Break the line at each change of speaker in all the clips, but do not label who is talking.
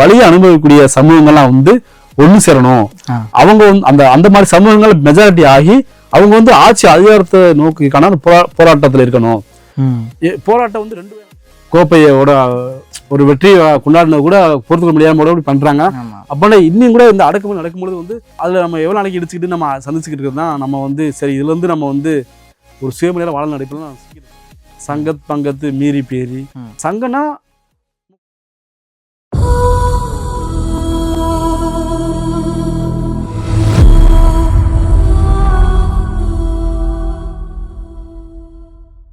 வழியை அனுபவிக்கக்கூடிய சமூகங்கள்லாம் வந்து ஒண்ணு சேரணும். அவங்க அந்த அந்த மாதிரி சமூகங்கள் மெஜாரிட்டி ஆகி அவங்க வந்து ஆட்சி அதிகாரத்தை நோக்கிக்கான போரா போராட்டத்தில் இருக்கணும். போராட்டம் வந்து ரெண்டு கோப்பையோட ஒரு வெற்றி கொண்டாடினது கூட பொறுத்துக்க முடியாம கூட பண்றாங்க. அப்போனா இன்னும் கூட இந்த அடக்குமுறை நடக்கும்பொழுது வந்து அதுல நம்ம எவ்வளவு நாளைக்கு இடிச்சுக்கிட்டு நம்ம சந்திச்சுக்கிட்டு இருக்கிறது தான் நம்ம வந்து சரி இதுல இருந்து நம்ம வந்து ஒரு சுயமரியாதை வாழ நடிப்பெல்லாம் சங்கத் பங்கத்து மீறி பேரி.
ம்.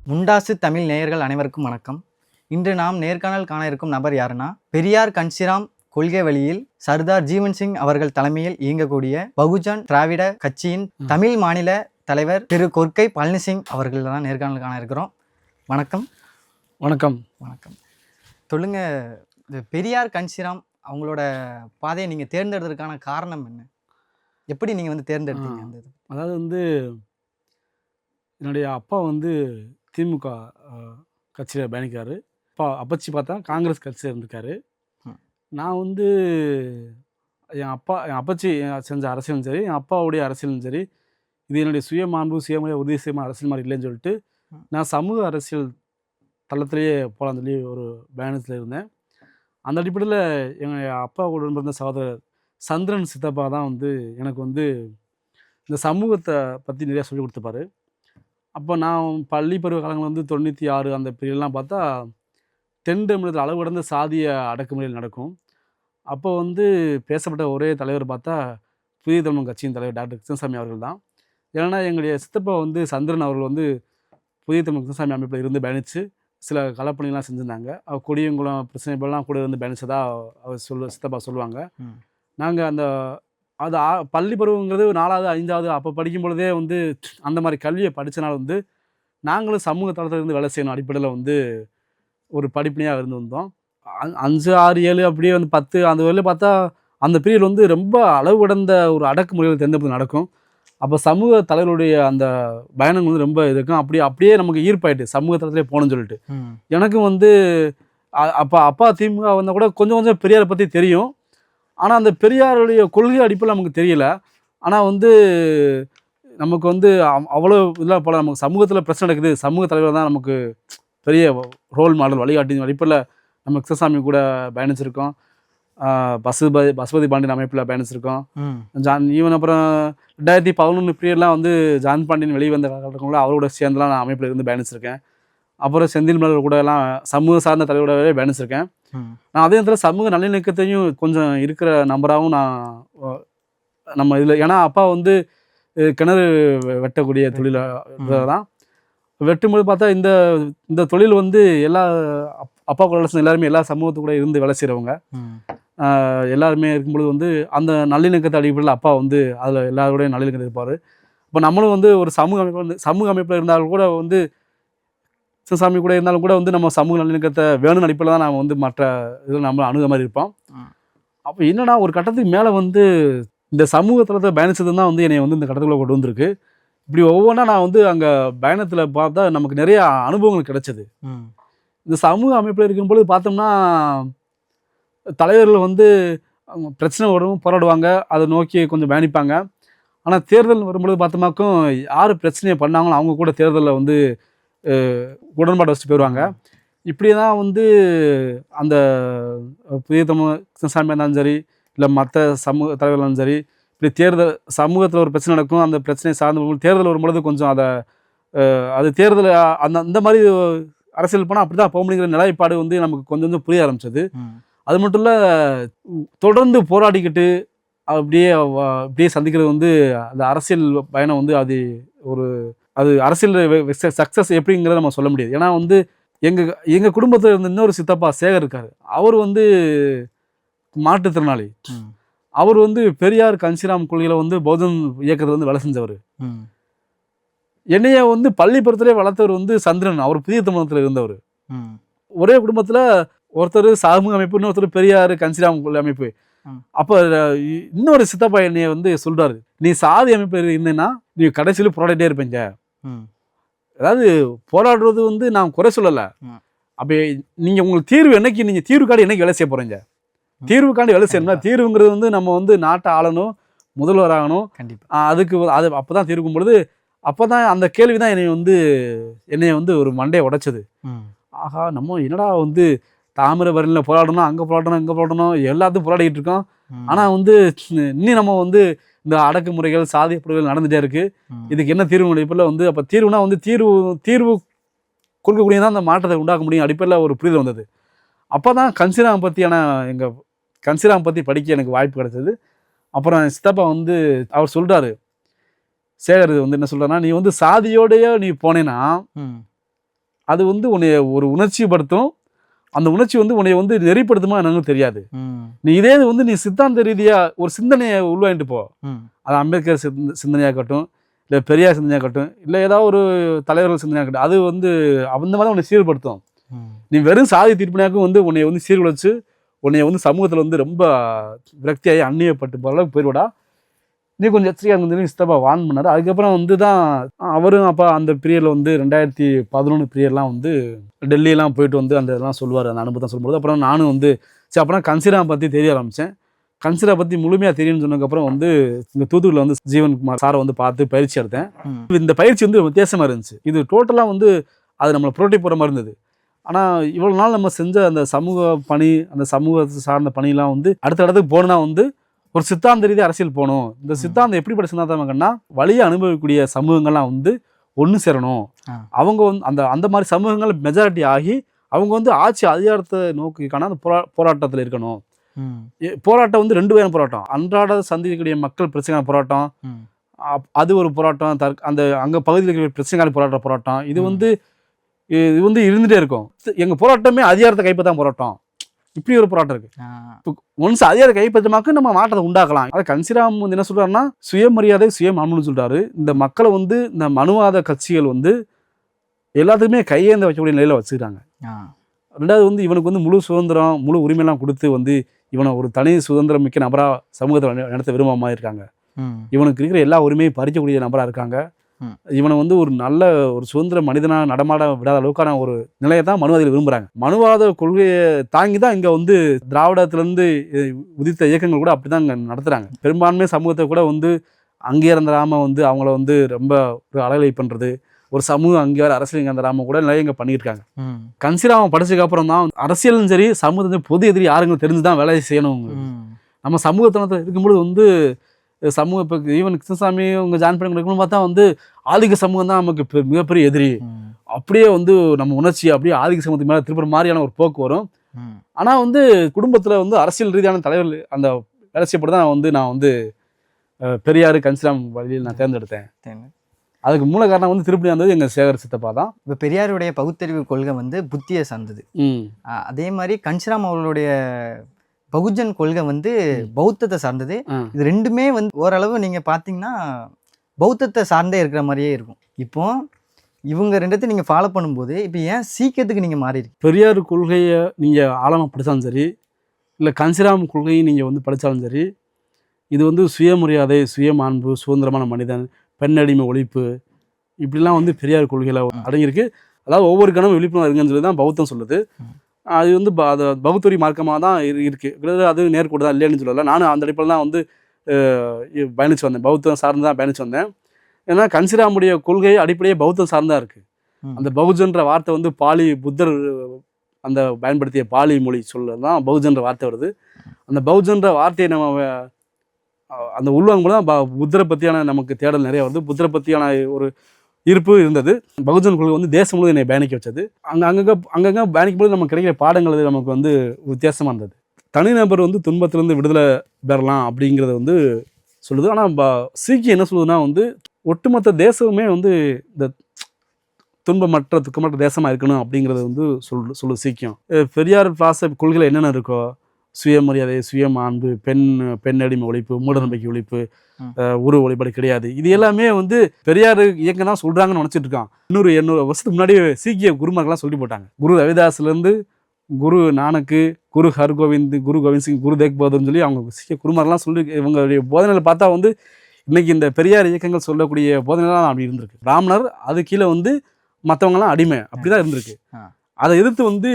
முண்டாசு தமிழ் நேயர்கள் அனைவருக்கும் வணக்கம். இன்று நாம் நேர்காணல் காண இருக்கும் நபர் யாருன்னா பெரியார் கன்சிராம் கொள்கை வழியில் சர்தார் ஜீவன் சிங் அவர்கள் தலைமையில் இயங்கக்கூடிய பகுஜன் திராவிட கட்சியின் தமிழ் மாநில தலைவர் திரு கொர்க்கை பழனிசிங் அவர்கள் தான் நேர்காணல் காண இருக்கிறோம். வணக்கம்.
வணக்கம்.
வணக்கம். சொல்லுங்க பெரியார் கன்சிராம் அவங்களோட பாதையை நீங்கள் தேர்ந்தெடுத்ததுக்கான காரணம் என்ன? எப்படி நீங்கள் வந்து தேர்ந்தெடுத்தீங்க அந்த
அதாவது வந்து என்னுடைய அப்பா வந்து திமுக கட்சியில் பயணிக்காரு அப்பா அப்பச்சி பார்த்தா காங்கிரஸ் கட்சியில் இருந்திருக்காரு. நான் வந்து என் அப்பா என் அப்பச்சி செஞ்ச அரசியலும் சரி என் அப்பாவுடைய அரசியலும் சரி இது என்னுடைய சுயமாண்பு சுயமுறை உறுதி செய்யும் அரசியல் மாதிரி இல்லைன்னு சொல்லிட்டு. நான் சமூக அரசியல் தளத்திலேயே போகலான்னு சொல்லி ஒரு பயணத்தில் இருந்தேன் அந்த அடிப்படையில் எங்கள் அப்பா கூட இருந்த சகோதரர் சந்திரன் சித்தப்பா தான் வந்து எனக்கு வந்து இந்த சமூகத்தை பற்றி நிறையா சொல்லி கொடுத்துப்பாரு அப்போ நான் பள்ளி பருவ காலங்கள் வந்து தொண்ணூற்றி ஆறு அந்த பீரியட்லாம் பார்த்தா தென் தமிழகத்தில் அளவு கடந்த சாதிய அடக்குமுறையில் நடக்கும். அப்போ வந்து பேசப்பட்ட ஒரே தலைவர் பார்த்தா புதிய தமிழ் கட்சியின் தலைவர் டாக்டர் கிருஷ்ணசாமி அவர்கள் தான். ஏன்னா எங்களுடைய சித்தப்பா வந்து சந்திரன் அவர்கள் வந்து புதிய தமிழ் கிருஷ்ணசாமி அமைப்பில் இருந்து பயணித்து சில களப்பணிலாம் செஞ்சுருந்தாங்க. அவர் கொடியங்குளம் பிரச்சனை இப்பெல்லாம் கூட இருந்து பயணிச்சதா அவர் சொல்ல சித்தப்பா சொல்லுவாங்க. நாங்கள் அந்த அது பள்ளி பருவங்கிறது நாலாவது ஐந்தாவது அப்போ படிக்கும் பொழுதே வந்து அந்த மாதிரி கல்வியை படித்தனால வந்து நாங்களும் சமூக தளத்தில் இருந்து வேலை செய்யணும் அடிப்படையில் வந்து ஒரு படிப்பினையாக இருந்து வந்தோம். அஞ்சு ஆறு ஏழு அப்படியே வந்து பத்து அந்த வரையில பார்த்தா அந்த பீரியட் வந்து ரொம்ப அளவு கடந்த ஒரு அடக்குமுறைகள் தேர்ந்தெடுப்பு நடக்கும். அப்போ சமூக தலைவருடைய அந்த பயணங்கள் வந்து ரொம்ப இருக்கும். அப்படியே அப்படியே நமக்கு ஈர்ப்பாயிட்டு சமூக தளத்திலே போகணும்னு சொல்லிட்டு. எனக்கும் வந்து அப்பா அப்பா திமுக வந்தால் கூட கொஞ்சம் கொஞ்சம் பெரியாரை பற்றி தெரியும். ஆனால் அந்த பெரியாருடைய கொள்கை அடிப்பில் நமக்கு தெரியல. ஆனால் வந்து நமக்கு வந்து அவ்- அவ்வளோ இதெல்லாம் போல நமக்கு சமூகத்தில் பிரச்சனை நடக்குது. சமூக தலைவர் தான் நமக்கு பெரிய ரோல் மாடல் வழிகாட்டி அடிப்படையில் நம்ம கிருஷ்ணசாமி கூட பயணிச்சிருக்கோம். பசுபதி பசுபதி பாண்டியன் அமைப்பில் பயணிச்சிருக்கோம். ஜான் ஈவன் அப்புறம் ரெண்டாயிரத்தி பதினொன்று பீரியட்லாம் வந்து ஜான் பாண்டியன் வெளியே வந்த காலகட்டங்களில் அவரோட சேர்ந்துலாம் நான் அமைப்பில் இருந்து பயணிச்சிருக்கேன். அப்புறம் செந்தில் மலர் கூட எல்லாம் சமூக சார்ந்த தலைவரோடவே பயணிச்சிருக்கேன். நான் அதே நேரத்தில் சமூக நல்லிணக்கத்தையும் கொஞ்சம் இருக்கிற நம்பராகவும் நான் நம்ம இதில் ஏன்னா அப்பா வந்து கிணறு வெட்டக்கூடிய தொழில தான். வெட்டும்போது பார்த்தா இந்த இந்த தொழில் வந்து எல்லா அப்- அப்பா கூட எல்லாருமே எல்லா சமூகத்து கூட இருந்து வேலை செய்கிறவங்க எல்லாருமே இருக்கும்பொழுது வந்து அந்த நல்லிணக்கத்தை அடிப்படையில் அப்பா வந்து அதில் எல்லாரோடையும் நல்லிணக்கத்தை இருப்பார். இப்போ நம்மளும் வந்து ஒரு சமூக அமைப்பு வந்து சமூக அமைப்பில் இருந்தாலும் கூட வந்து சிவசாமி கூட இருந்தாலும் கூட வந்து நம்ம சமூக நல்லிணக்கத்தை வேணும்னு அடிப்படையில் தான் நம்ம வந்து மற்ற இதில் நம்ம அணுக மாதிரி இருப்போம். அப்போ என்னன்னா ஒரு கட்டத்துக்கு மேலே வந்து இந்த சமூக தளத்தை பயணிச்சது தான் வந்து என்னை வந்து இந்த கட்டத்துக்குள்ள கொண்டு வந்திருக்கு. இப்படி ஒவ்வொன்றா நான் வந்து அங்கே பயணத்தில் பார்த்தா நமக்கு நிறைய அனுபவங்கள் கிடைச்சது. இந்த சமூக அமைப்பில் இருக்கும்பொழுது பார்த்தோம்னா தலைவர்கள் வந்து பிரச்சனை வரும் போராடுவாங்க. அதை நோக்கி கொஞ்சம் பயணிப்பாங்க. ஆனால் தேர்தல் வரும்பொழுது பார்த்தோமாக்கும் யார் பிரச்சனையை பண்ணாங்களோ அவங்க கூட தேர்தலில் வந்து உடன்பாடு வச்சுட்டு போயிடுவாங்க இப்படி தான் வந்து அந்த புதிய தமிழ் கிருஷ்ணசாமியாக இருந்தாலும் சரி இல்லை மற்ற சமூக தலைவர்களாக இருந்தாலும் சரி இப்படி தேர்தல் சமூகத்தில் ஒரு பிரச்சனை நடக்கும் அந்த பிரச்சனையை சார்ந்து தேர்தல் வரும்பொழுது கொஞ்சம் அதை அது தேர்தல் அந்த அந்த மாதிரி அரசியல் போனால் அப்படி தான் போக முடியுங்கிற நிலைப்பாடு வந்து நமக்கு கொஞ்சம் கொஞ்சம் புரிய ஆரம்பிச்சது. அது மட்டும் இல்லை தொடர்ந்து போராடிக்கிட்டு அப்படியே அப்படியே சந்திக்கிறது வந்து அந்த அரசியல் பயணம் வந்து அது ஒரு அது அரசியல் சக்ஸஸ் எப்படிங்கிறத நம்ம சொல்ல முடியாது. ஏன்னா வந்து எங்கள் எங்கள் குடும்பத்தில் இருந்த இன்னொரு சித்தப்பா சேகர் இருக்கார். அவர் வந்து மாற்றுத்திறனாளி. அவர் வந்து பெரியார் கன்சிராம் கொள்கையில் வந்து பௌத்தன் இயக்கத்தில் வந்து வேலை செஞ்சவர். என்னைய வந்து பள்ளி பருவத்திலே வளர்த்தவர் வந்து சந்திரன். அவர் புதிய தமிழகத்தில் இருந்தவர். ஒரே குடும்பத்தில் ஒருத்தர் சமூக அமைப்பு இன்னொருத்தர் பெரியார் கன்சிராம் கொள்கை அமைப்பு. அப்போ இன்னொரு சித்தப்பா என்னைய வந்து சொல்றாரு. நீ சாதி அமைப்பு இருந்தேன்னா நீ கடைசியில் போராடிட்டே இருப்பீங்க அதாவது போராடுறது வந்து நான் குறை சொல்லலை.
ம்.
அப்போ நீங்கள் உங்களுக்கு தீர்வு என்னைக்கு நீங்கள் தீர்வு கார்டு என்னைக்கு வேலை செய்ய போகிறீங்க தீர்வுக்காண்டி வேலை செய்யணும் தீர்வுங்கிறது வந்து நம்ம வந்து நாட்டை ஆளணும் முதல்வர் ஆகணும்.
கண்டிப்பா.
ஆஹ் அதுக்கு அது அப்போ தான் தீர்க்கும் பொழுது அப்போ தான் அந்த கேள்வி தான் என்னை வந்து என்னைய வந்து ஒரு மண்டையை உடைச்சது. ஆஹா நம்ம என்னடா வந்து தாமிரபரணியில் போராடணும் அங்கே போராடணும் இங்கே போராடணும் எல்லாத்தையும் போராடிக்கிட்டு இருக்கோம். ஆனால் வந்து இன்னும் நம்ம வந்து இந்த அடக்குமுறைகள் சாதியப்படுகள் நடந்துகிட்டே இருக்கு.
ம்.
இதுக்கு என்ன தீர்வு அடிப்படையில் வந்து அப்போ தீர்வுனா வந்து தீர்வு தீர்வு கொடுக்கக்கூடிய தான் அந்த மாற்றத்தை உண்டாக்க முடியும். அடிப்படையில் ஒரு புரிதல் வந்தது. அப்போ தான் கன்சிராம் பற்றியான எங்கள் கன்சிராம் பற்றி படிக்க எனக்கு வாய்ப்பு கிடைச்சது. அப்புறம் சித்தப்பா வந்து அவர் சொல்கிறாரு சேகர் வந்து என்ன சொல்கிறாருன்னா நீ வந்து சாதியோடய நீ போனேன்னா. அது வந்து உன்னைய ஒரு உணர்ச்சிப்படுத்தும். அந்த உணர்ச்சி வந்து உன்னைய வந்து நெறிப்படுத்துமா என்னன்னு தெரியாது. நீ இதே வந்து நீ சித்தாந்த ரீதியாக ஒரு சிந்தனையை உள்வாங்கிட்டு போ. அது அம்பேத்கர் சிந்தனையாகட்டும் இல்லை பெரியார் சிந்தனையாகட்டும் இல்லை ஏதாவது ஒரு தலைவர்கள் சிந்தனையாகட்டும் அது வந்து அந்த மாதிரி உன்னை சீர்படுத்தும். நீ வெறும் சாதி தீர்ப்பினாக்கும் வந்து உன்னை வந்து சீர்குலைச்சு உன்னை வந்து சமூகத்தில் வந்து ரொம்ப விரக்தியாகி அந்நியப்பட்டு போகிற அளவுக்கு போயிடுவாடா நீ கொஞ்சம் எச்சரிக்கையாக இருந்து சித்தப்பா வான் பண்ணார். அதுக்கப்புறம் வந்து தான் அவரும் அப்போ அந்த பீரியடில் வந்து ரெண்டாயிரத்தி பதினொன்று பீரியட்லாம் வந்து டெல்லியெல்லாம் போயிட்டு வந்து அந்த இதெல்லாம் சொல்லுவார். அந்த அனுபவத்தை சொல்லும்போது அப்புறம் நானும் வந்து சரி அப்புறம் கன்சிரா பற்றி தெரிய ஆரம்பித்தேன் கன்சிரா பற்றி முழுமையாக தெரியும்னு சொன்னதுக்கப்புறம் வந்து இங்கே தூத்துக்குடியில் வந்து ஜீவன்குமார் சாரை வந்து பார்த்து பயிற்சி எடுத்தேன். இந்த பயிற்சி வந்து வித்தியாசமாக இருந்துச்சு. இது டோட்டலாக வந்து அது நம்மளை புரோட்டி போகிற மாதிரி இருந்தது. ஆனால் இவ்வளோ நாள் நம்ம செஞ்ச அந்த சமூக பணி அந்த சமூகத்தை சார்ந்த பணியெல்லாம் வந்து அடுத்த இடத்துக்கு போகணுன்னா வந்து ஒரு சித்தாந்த ரீதி அரசியல் போகணும். இந்த. சித்தாந்தம் எப்படிப்பட்ட சித்தாந்தம்னா வழியை அனுபவிக்கக்கூடிய சமூகங்கள்லாம் வந்து ஒன்று சேரணும். அவங்க வந்து அந்த அந்த மாதிரி சமூகங்கள் மெஜாரிட்டி ஆகி அவங்க வந்து ஆட்சி அதிகாரத்தை நோக்கிக்கான அந்த போரா போராட்டத்தில் இருக்கணும். போராட்டம் வந்து ரெண்டு வகையான போராட்டம். அன்றாட சந்திக்கக்கூடிய மக்கள் பிரச்சனை போராட்டம். அது ஒரு போராட்டம் தற் அந்த அங்கே பகுதியில் இருக்கிற பிரச்சனைக்கான போராட்ட போராட்டம். இது. வந்து இது வந்து இருந்துகிட்டே இருக்கும். எங்கள் போராட்டமே அதிகாரத்தை கைப்பற்றான் போராட்டம். இப்படி ஒரு போராட்டம் இருக்கு. ஒன்ஸ் அதிகார கைப்பற்றமாக்கு நம்ம மாற்றத்தை உண்டாக்கலாம் அதை கன்சிராம் வந்து என்ன சொல்றாருன்னா சுயமரியாதை சுயமானம்னு சொல்றாரு இந்த மக்களை வந்து இந்த மனுவாத கட்சிகள் வந்து எல்லாத்துக்குமே கையேந்த வைக்கக்கூடிய நிலையில வச்சுக்கிறாங்க. ரெண்டாவது வந்து இவனுக்கு வந்து முழு சுதந்திரம் முழு உரிமையெல்லாம் கொடுத்து வந்து இவனை ஒரு தனி சுதந்திரம் மிக்க நபராக சமூகத்தை நட- நடத்த விரும்பாம இருக்காங்க. இவனுக்கு இருக்கிற எல்லா உரிமையும் பறிக்கக்கூடிய நபராக இருக்காங்க. இவனை வந்து ஒரு நல்ல ஒரு சுதந்திர மனிதனாக நடமாட விடாத அளவுக்கான ஒரு நிலையை தான் மனுவாதிகள் விரும்புகிறாங்க மனுவாத கொள்கையை தாங்கி தான் இங்கே வந்து திராவிடத்துலேருந்து உதித்த இயக்கங்கள் கூட அப்படி தான் இங்கே நடத்துகிறாங்க பெரும்பான்மை சமூகத்தை கூட வந்து அங்கீகாரம் வந்து அவங்கள வந்து ரொம்ப ஒரு அலகலை பண்ணுறது ஒரு சமூக அங்கீகாரம் அரசியல் தராமல் கூட நிறைய இங்கே பண்ணியிருக்காங்க.
ம்.
கன்சிராம படிச்சதுக்கு அப்புறம் தான் அரசியலும் சரி சமூகத்தின் பொது எதிரி யாருங்க தெரிஞ்சு தான் வேலையை செய்யணும். நம்ம சமூகத்தனத்தில் இருக்கும்பொழுது வந்து அஹ் சமூக இப்போ ஈவன் கிருஷ்ணசாமி உங்க ஜாயின் பண்ணி இருக்கணும்னு பார்த்தா வந்து ஆதிக்க சமூகம் தான் நமக்கு மிகப்பெரிய எதிரி. அப்படியே வந்து நம்ம உணர்ச்சி அப்படியே ஆதிக்க சமூகத்துக்கு மேலே திருப்புற மாதிரியான ஒரு போக்கு வரும். ஆனால் வந்து குடும்பத்தில் வந்து அரசியல் ரீதியான தலைவர் அந்த வேலை செய்யப்பட்டு தான் வந்து நான் வந்து பெரியார் கன்சிராம் வழியில் நான் தேர்ந்தெடுத்தேன். அதுக்கு மூல காரணம் வந்து திருப்பதி வந்தது எங்கள் சேகர் சித்தப்பா தான்
இப்ப பெரியாருடைய பகுத்தறிவு கொள்கை வந்து புத்தியை சார்ந்தது அதே மாதிரி கன்சிராம் அவர்களுடைய பகுஜன் கொள்கை வந்து. பௌத்தத்தை சார்ந்தது. இது ரெண்டுமே வந்து ஓரளவு நீங்க பாத்தீங்கன்னா பௌத்தத்தை சார்ந்தே இருக்கிற மாதிரியே இருக்கும் இப்போ இவங்க ரெண்டத்தையும் நீங்க ஃபாலோ பண்ணும்போது இப்போ ஏன் சீக்கியத்துக்கு நீங்க மாறி இருக்கீங்க
பெரியார் கொள்கையை நீங்கள் ஆழமாக படித்தாலும் சரி இல்லை கன்சிராம் கொள்கையை நீங்கள் வந்து படித்தாலும் சரி இது வந்து சுயமரியாதை சுயமாண்பு சுதந்திரமான மனிதன் பெண்ணடிமை ஒழிப்பு இப்படிலாம் வந்து பெரியார் கொள்கையில் அடங்கியிருக்கு அதாவது ஒவ்வொரு கணமும் விழிப்புணர்வு இருங்கன்னு சொல்லி தான் பௌத்தம் சொல்லுது. அது வந்து ப- அது பௌத்தரி மார்க்கமாக தான் இரு இருக்குது கிட்டத்தட்ட அது நேர்கூட தான் இல்லைன்னு சொல்லலை. நானும் அந்த அடிப்படையில் தான் வந்து பயணிச்சு வந்தேன். பௌத்தம் சார்ந்து தான் பயணிச்சு வந்தேன். ஏன்னா கன்சிராமுடைய கொள்கை அடிப்படையே பௌத்தம் சார்ந்தா இருக்குது. அந்த பௌஜன்ற வார்த்தை வந்து பாலி புத்தர் அந்த பயன்படுத்திய பாலி மொழி சொல்ல தான் பௌஜன்ற வார்த்தை வருது. அந்த பௌஜன்ற வார்த்தையை நம்ம அந்த உள்வாங்கும்போது தான் புத்தரை பற்றியான நமக்கு தேடல் நிறைய வருது. புத்தரை பற்றியான ஒரு இருப்பு இருந்தது. பகுஜன் கொள்கை வந்து தேசம் முழுவதும் என்னை பயணிக்க வச்சது. அங்கே அங்கங்கே அங்கங்கே பயணிக்கும் போது நமக்கு கிடைக்கிற பாடங்கள் நமக்கு வந்து வித்தியாசமாக இருந்தது. தனிநபர் வந்து துன்பத்திலேருந்து விடுதலை பெறலாம் அப்படிங்கிறத வந்து சொல்லுது. ஆனால் சீக்கியம் என்ன சொல்லுதுன்னா வந்து ஒட்டுமொத்த தேசமே வந்து இந்த துன்பமற்ற துக்கமற்ற தேசமாக இருக்கணும் அப்படிங்கிறது வந்து சொல் சொல்லுது சீக்கியம். பெரியார் பாச கொள்கையில் என்னென்ன இருக்கோ சுயமரியாதை சுயமாண்பு பெண் பெண் அடிமை ஒழிப்பு மூடநம்பிக்கை ஒழிப்பு
ம்.
அஹ் உருவ வழிபாடு கிடையாது. இது எல்லாமே வந்து பெரியார் இயக்கம் தான் சொல்கிறாங்கன்னு நினச்சிட்டு இருக்கான். இன்னொரு எண்ணூறு வருஷத்துக்கு முன்னாடி சீக்கிய குருமார்கள்லாம் சொல்லி போட்டாங்க. குரு ரவிதாஸ்லேருந்து குரு நானக்கு குரு ஹர்கோவிந்த் குரு கோவிந்த் சிங் குரு தேக் பகதூர்னு சொல்லி அவங்க சீக்கிய குருமாரெல்லாம் சொல்லி இவங்களுடைய போதனைகளை பார்த்தா வந்து இன்னைக்கு இந்த பெரியார் இயக்கங்கள் சொல்லக்கூடிய போதனைலாம் அப்படி இருந்திருக்கு. ராமனர் அது கீழே வந்து மற்றவங்கலாம் அடிமை. அப்படிதான் இருந்திருக்கு.
ஆ.
அதை எதிர்த்து வந்து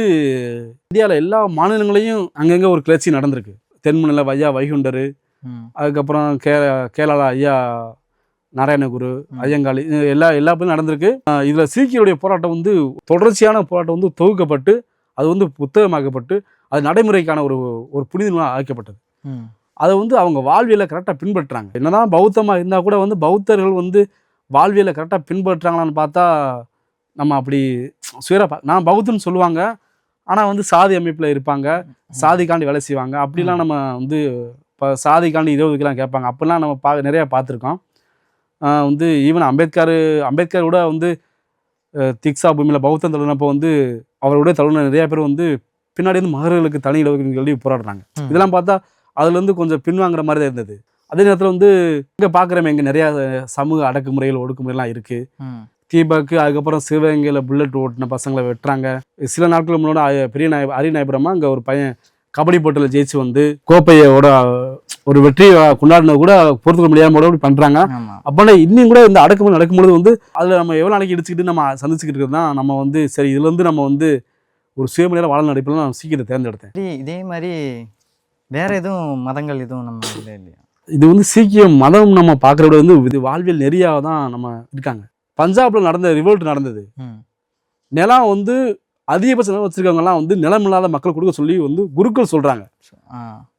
இந்தியாவில் எல்லா மாநிலங்களையும் அங்கங்கே ஒரு கிளர்ச்சி நடந்திருக்கு. தென்மணில் ஐயா வைகுண்டர் அதுக்கப்புறம் கே கேரளா ஐயா நாராயணகுரு. ஐயங்காளி எல்லா எல்லா பேரும் நடந்திருக்கு. இதுல சீக்கியருடைய போராட்டம் வந்து தொடர்ச்சியான போராட்டம் வந்து தொகுக்கப்பட்டு அது வந்து புத்தகமாக்கப்பட்டு அது நடைமுறைக்கான ஒரு ஒரு புனித நூலா ஆக்கப்பட்டது அதை வந்து அவங்க வாழ்வியலை கரெக்டாக பின்பற்றுறாங்க. என்னதான் பௌத்தமாக இருந்தால் கூட வந்து பௌத்தர்கள் வந்து வாழ்வியலை கரெக்டாக பின்பற்றுறாங்களான்னு பார்த்தா நம்ம அப்படி சுயரா நான் பௌத்தன்னு சொல்லுவாங்க. ஆனால் வந்து சாதி அமைப்பில் இருப்பாங்க. சாதிக்காண்டி வேலை செய்வாங்க. அப்படிலாம் நம்ம வந்து இப்போ சாதிக்காண்டி இருபதுக்கெல்லாம் கேட்பாங்க. அப்படிலாம் நம்ம பா நிறையா பார்த்துருக்கோம். வந்து ஈவன் அம்பேத்கர் அம்பேத்கர் கூட வந்து திக்ஸா பூமியில் பௌத்தம் தழுவினப்போ வந்து அவருடைய தழுவின நிறைய பேர் வந்து பின்னாடி வந்து மகர்களுக்கு தனி இடஒதுக்கீடு சொல்லி போராடுறாங்க. இதெல்லாம் பார்த்தா அதுலேருந்து கொஞ்சம் பின்வாங்குற மாதிரி தான் இருந்தது. அதே நேரத்தில் வந்து இங்கே பார்க்குறோம் இங்கே நிறையா சமூக அடக்குமுறைகள் ஒடுக்குமுறைலாம் இருக்குது தீபக் அதுக்கப்புறம் சிவகங்கையில் புல்லட் ஓட்டின பசங்களை வெட்டுறாங்க. சில நாட்கள் முன்னாடி பெரிய நாய அரி நாயபுரமா அங்கே ஒரு பையன் கபடி போட்டியில் ஜெயிச்சு வந்து கோப்பையோட ஒரு வெற்றி கொண்டாடினது கூட பொறுத்துக்க முடியாம கூட இப்படி பண்ணுறாங்க அப்போனா இன்னும் கூட இந்த அடக்குமுறை நடக்கும்பொழுது வந்து அதில் நம்ம எவ்வளோ நாளைக்கு இடிச்சுக்கிட்டு நம்ம சந்திச்சுக்கிட்டு இருக்கிறது தான் நம்ம வந்து சரி இதுலேருந்து நம்ம வந்து ஒரு சுயமரியாதை வாழ நடிப்பில் நான் சீக்கிரம் தேர்ந்தெடுத்தேன்.
இதே மாதிரி வேற எதுவும் மதங்கள் எதுவும் நம்ம இல்லை இல்லையா?
இது வந்து சீக்கியம் மதம் நம்ம பார்க்குற விட வந்து இது வாழ்வியல் நெறியாக தான் நம்ம இருக்காங்க. பஞ்சாப்ல நடந்த ரிவோல்ட் நடந்தது. நிலம் வந்து அதிகபட்ச நிலம் வச்சிருக்கவங்கலாம் வந்து நிலம் இல்லாத மக்கள் கொடுக்க சொல்லி வந்து குருக்கள் சொல்றாங்க.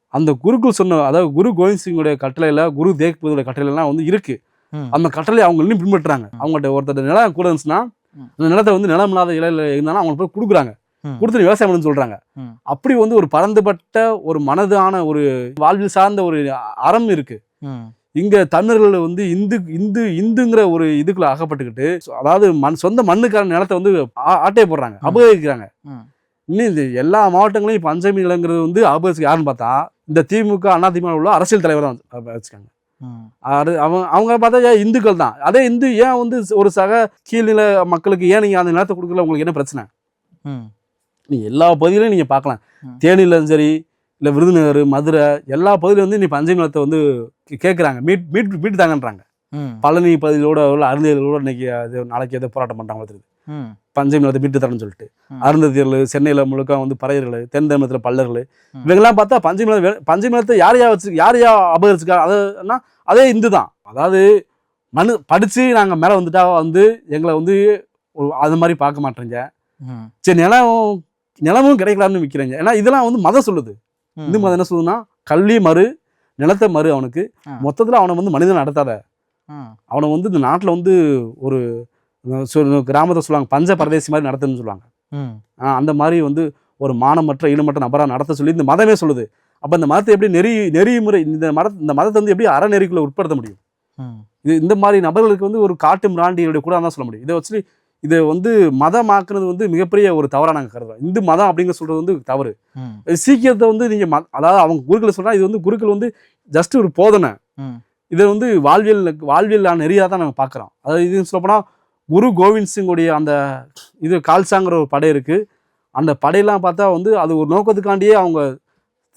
அந்த குருக்கள் சொன்ன அதாவது குரு கோவிந்த் சிங்குடைய கட்டளையில குரு தேக் பகதூருடைய கட்டளைலாம் வந்து இருக்கு. அந்த கட்டளை அவங்க இன்னும் பின்பற்றுறாங்க. அவங்கள்ட்ட ஒருத்தர் நிலம் கூட இருந்துச்சுன்னா. அந்த நிலத்தை வந்து நிலம் இல்லாத இலையில இருந்தாலும் அவங்க போய் கொடுக்குறாங்க.
ம்.
கொடுத்து விவசாயம் பண்ணு சொல்றாங்க. அப்படி வந்து ஒரு பரந்துபட்ட ஒரு மனதான ஒரு வாழ்வில் சார்ந்த ஒரு அறம் இருக்கு. இங்க தமிழர்கள் வந்து இந்து இந்து இந்துங்கிற ஒரு இதுக்குள்ள அகப்பட்டுக்கிட்டு அதாவது மண் சொந்த மண்ணுக்கான நிலத்தை வந்து ஆட்டையை போடுறாங்க. அபகரிக்கிறாங்க. இன்னும் இது எல்லா மாவட்டங்களையும் இப்போ பஞ்சமி நிலங்கிறது வந்து அபகரிச்சு யாருன்னு பார்த்தா இந்த திமுக அண்ணா திமுக உள்ள அரசியல் தலைவர் தான் வச்சுக்காங்க அவங்க அவங்க பார்த்தா ஏன் இந்துக்கள் தான்? அதே இந்து ஏன் வந்து ஒரு சக கீழ்நில மக்களுக்கு ஏன் நீங்கள் அந்த நிலத்தை கொடுக்கல? உங்களுக்கு என்ன பிரச்சனை?
ம்.
நீ எல்லா பகுதியிலையும் நீங்கள் பார்க்கலாம்.
ம்.
தேனியிலும் சரி இல்லை விருதுநகர் மதுரை எல்லா பகுதியிலும் வந்து நீ பஞ்சமி நிலத்தை வந்து கேட்குறாங்க மீட் மீட் மீட்டு தாங்கன்றாங்க பழனி பகுதியிலோட உள்ள அருந்ததிகளோட இன்னைக்கு அது நாளைக்கு எதோ போராட்டம் பண்ணுறாங்க தெரியுது. பஞ்சமி நிலத்தை மீட்டு தரேன்னு சொல்லிட்டு.
ம்.
அருந்ததிகள் சென்னையில் முழுக்க வந்து பறையர்கள் தென் தமிழகத்தில் பல்லர்கள். இவங்கெல்லாம் பார்த்தா பஞ்சமி நிலம் பஞ்சமி நிலத்தை யார் யார் வச்சு யார் யார் அபகரிச்சுக்கா அதுனா அதே இந்து தான். அதாவது மனு படித்து நாங்கள் மேலே வந்துட்டா வந்து எங்களை வந்து அது மாதிரி பார்க்க மாட்டேங்க. சரி நிலம் நிலமும் கிடைக்கலாம்னு விற்கிறீங்க ஏன்னா இதெல்லாம் வந்து மதம் சொல்லுது. இந்து மதம் என்ன சொல்லுதுன்னா கல்வி மறு நிலத்தை மறு அவனுக்கு. மொத்தத்தில் அவனை வந்து மனிதன் நடத்தாத. அவனை வந்து இந்த நாட்டில் வந்து ஒரு கிராமத்தை சொல்லுவாங்க பஞ்ச பரதேசி மாதிரி நடத்துன்னு சொல்லுவாங்க. அந்த மாதிரி வந்து ஒரு மானமற்ற ஈனமற்ற நபராக நடத்த சொல்லி இந்த மதமே சொல்லுது. அப்போ இந்த மதத்தை எப்படி நெறி நெறிமுறை இந்த மத இந்த மதத்தை வந்து எப்படி அறநெறிக்குள்ள உட்படுத்த முடியும்? இது இந்த மாதிரி நபர்களுக்கு வந்து ஒரு காட்டு மிராண்டியுடைய கூட தான் சொல்ல முடியும். இதை வச்சு இதை வந்து மதமாக்குனது வந்து மிகப்பெரிய ஒரு தவறாக நாங்கள் கருதுறோம் இந்து மதம் அப்படிங்கிற சொல்றது வந்து தவறு. சீக்கியத்தை வந்து நீங்கள் ம அதாவது அவங்க குருக்களை சொல்றா இது வந்து குருக்கள் வந்து ஜஸ்ட் ஒரு போதனை. இதை வந்து வாழ்வியல் வாழ்வியல் நெறியாக தான் நம்ம பார்க்குறோம். அதாவது இது சொல்லப்போனால் குரு கோவிந்த் சிங்குடைய அந்த இது கால்சாங்கிற ஒரு படை இருக்குது அந்த படையெல்லாம் பார்த்தா வந்து அது ஒரு நோக்கத்துக்காண்டியே அவங்க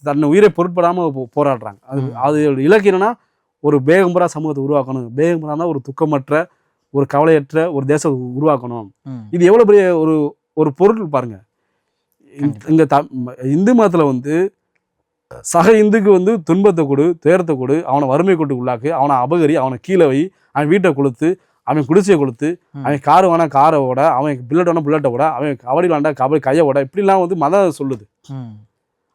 தன்னை உயிரை பொருட்படாமல் போராடுறாங்க. அது. அது இலக்கு என்னன்னா ஒரு பேகம்பரா சமூகத்தை உருவாக்கணும். பேகம்பரா தான் ஒரு துக்கமற்ற ஒரு கவலையற்ற ஒரு தேசத்தை உருவாக்கணும். இது எவ்வளோ பெரிய ஒரு ஒரு பொருள் பாருங்க. இந்த- த இந்து மதத்தில் வந்து சக இந்துக்கு வந்து துன்பத்தை கொடு துயரத்தை கொடு அவனை வறுமை கொண்டு உள்ளாக்கு அவனை அபகரி அவனை கீழே வை அவன் வீட்டை கொளுத்து அவன் குடிசையை கொளுத்து
ம்.
அவன் கார் வேணா காரை ஓட அவன் புல்லட் வேணா புல்லட்டை ஓட அவன் கபடி விளாண்டா கபடி கையை ஓட இப்படிலாம் வந்து மதம் சொல்லுது.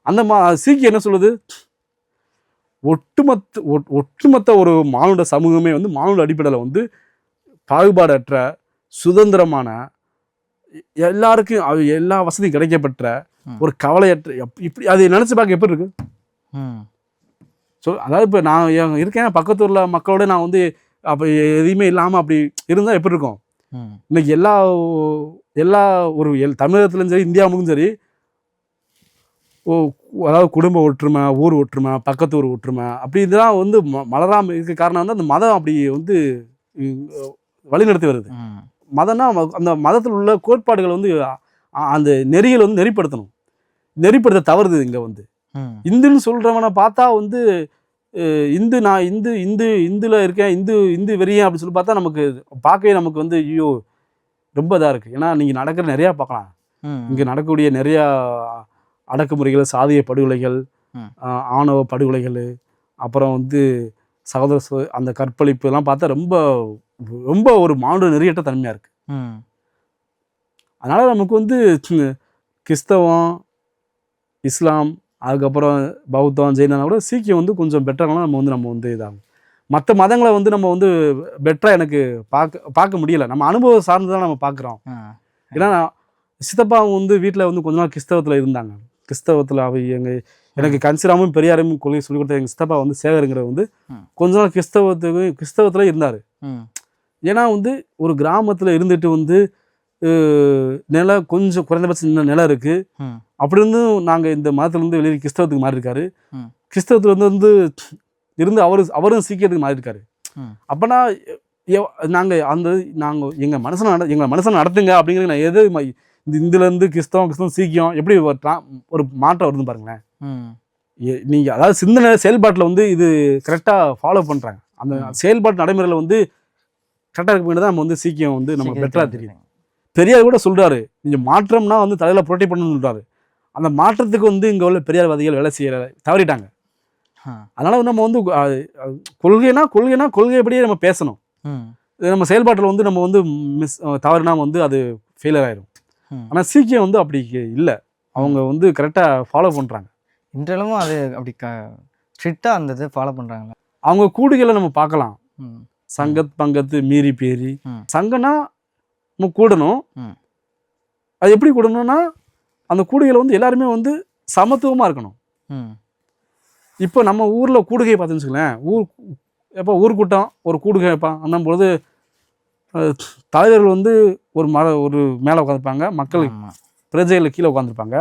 அந்த மா சீக்கியம் என்ன சொல்லுது? ஒட்டுமொத்த ஒட்- ஒட்டுமொத்த ஒரு மானுட சமூகமே வந்து மானுட அடிப்படையில் வந்து பாகுபாடற்ற சுதந்திரமான எல்லாருக்கும் அவ- எல்லா வசதியும் கிடைக்கப்பெற்ற
ம்.
ஒரு கவலையற்ற இப்படி அது நினச்சி பார்க்க எப்படி இருக்கு? ஸோ அதாவது இப்போ நான் இருக்கேன் பக்கத்து ஊரில் மக்களோட நான் வந்து அப்போ எதையுமே இல்லாமல் அப்படி இருந்தால் எப்படி இருக்கும்? இன்னைக்கு எல்லா எல்லா ஒரு எல் தமிழகத்துலையும் சரி இந்தியா முழுக்கும் சரி ஓ அதாவது குடும்ப ஒற்றுமை ஊர் ஒற்றுமை பக்கத்து ஊர் ஒற்றுமை அப்படி இதெல்லாம் வந்து ம மலராமல் இருக்க காரணம் வந்து அந்த மதம் அப்படி வந்து வழிநடத்தி வருது. மதம்னா அந்த மதத்தில் உள்ள கோட்பாடுகள் வந்து அந்த நெறிகளை வந்து நெறிப்படுத்தணும். நெறிப்படுத்த தவறுது இங்கே வந்து. இந்துன்னு சொல்கிறவனை பார்த்தா வந்து இந்து நான் இந்து இந்து இந்துல இருக்கேன் இந்து இந்து வெறியன் அப்படின்னு சொல்லி பார்த்தா நமக்கு பார்க்கவே நமக்கு வந்து ஐயோ ரொம்ப இதாக இருக்குது ஏன்னா நீங்கள் நடக்கிற நிறையா பார்க்கலாம். இங்கே நடக்கக்கூடிய நிறையா அடக்குமுறைகள் சாதிய படுகொலைகள் ஆணவ படுகொலைகள் அப்புறம் வந்து சகோதர அந்த கற்பழிப்பு எல்லாம் பார்த்தா ரொம்ப ரொம்ப ஒரு மானுட நெறியற்ற தன்மையாக இருக்குது
ம்.
அதனால் நமக்கு வந்து கிறிஸ்தவம் இஸ்லாம் அதுக்கப்புறம் பௌத்தம் ஜெயினா கூட சீக்கியம் வந்து கொஞ்சம் பெட்டராக நம்ம வந்து நம்ம வந்து இதாகும் மற்ற மதங்களை வந்து நம்ம வந்து பெட்டராக எனக்கு பார்க்க பார்க்க முடியல நம்ம அனுபவம் சார்ந்து தான் நம்ம பார்க்குறோம். ஏன்னா சித்தப்பா வந்து வீட்டில் வந்து கொஞ்ச நாள் கிறிஸ்தவத்தில் இருந்தாங்க கிறிஸ்தவத்தில் அவ எங்கள் எனக்கு கன்சிராமும் பெரியாரும் கொள்கை சொல்லிக் கொடுத்த எங்கள் சித்தப்பா வந்து சேகருங்கிறவர் வந்து. கொஞ்ச நாள் கிறிஸ்தவத்துக்கு கிறிஸ்தவத்தில் இருந்தார். ஏன்னா வந்து ஒரு கிராமத்தில் இருந்துட்டு வந்து நிலம் கொஞ்சம் குறைந்தபட்சம் இன்னும் நிலம் இருக்குது. அப்படி இருந்தும் நாங்கள் இந்த மதத்துலேருந்து வெளியே கிறிஸ்தவத்துக்கு மாறி இருக்காரு
ம்.
கிறிஸ்தவத்துல இருந்து வந்து இருந்து அவரு அவரும் சீக்கியத்துக்கு மாறி இருக்காரு
ம்.
அப்போனா நாங்கள் அந்த நாங்கள் எங்கள் மனசனை நட எங்களை மனசனை நடத்துங்க அப்படிங்கிறது நான் எது இந்த இதுலேருந்து கிறிஸ்தவம் கிறிஸ்தவம் சீக்கியம் எப்படி ஒரு ஒரு மாற்றம் வருதுன்னு பாருங்களேன். நீங்கள் அதாவது சிந்தனை செயல்பாட்டில் வந்து இது கரெக்டாக ஃபாலோ பண்ணுறாங்க அந்த. செயல்பாட்டு நடைமுறையில் வந்து கரெக்டாக இருக்க தான் நம்ம வந்து சீக்கியம் வந்து நம்ம பெட்டராக தெரியுது. பெரியார் கூட சொல்றாரு நீங்க மாற்றம்னா வந்து தலையில புரட்டி பண்ணணும்னு சொல்றாரு. அந்த மாற்றத்துக்கு வந்து இங்க உள்ள பெரியார்வாதிகள் வேலை செய்ய தவறிட்டாங்க. அதனால வந்து நம்ம வந்து கொள்கைனா கொள்கைனா கொள்கைப்படியே நம்ம பேசணும். நம்ம செயல்பாட்டில் வந்து நம்ம வந்து மிஸ் தவறுனா வந்து அது ஃபெயிலியர் ஆயிரும்.
ம்.
ஆனா சீக்கியம் வந்து அப்படி இல்லை. அவங்க வந்து கரெக்டாக ஃபாலோ பண்றாங்க.
இன்றளவும் அது அப்படி க ஸ்ட்ரிக்டாக அந்த இது ஃபாலோ பண்ணுறாங்களா
அவங்க கூடுகளை நம்ம பார்க்கலாம். சங்கத் பங்கத்து மீறி பேரி. சங்கம்னா நம்ம கூடணும். அது எப்படி கூடணும்னா அந்த கூடுகையில் வந்து எல்லாருமே வந்து சமத்துவமாக இருக்கணும். இப்போ நம்ம ஊரில் கூடுகை பார்த்துன்னு வச்சுக்கலேன் ஊர் எப்போ ஊர் கூட்டம் ஒரு கூடுகை வைப்பான். அன்னும் பொழுது அஹ், தலைவர்கள் வந்து ஒரு மர ஒரு மேலே உட்காந்துருப்பாங்க மக்கள் பிரஜைகள் கீழே உட்காந்துருப்பாங்க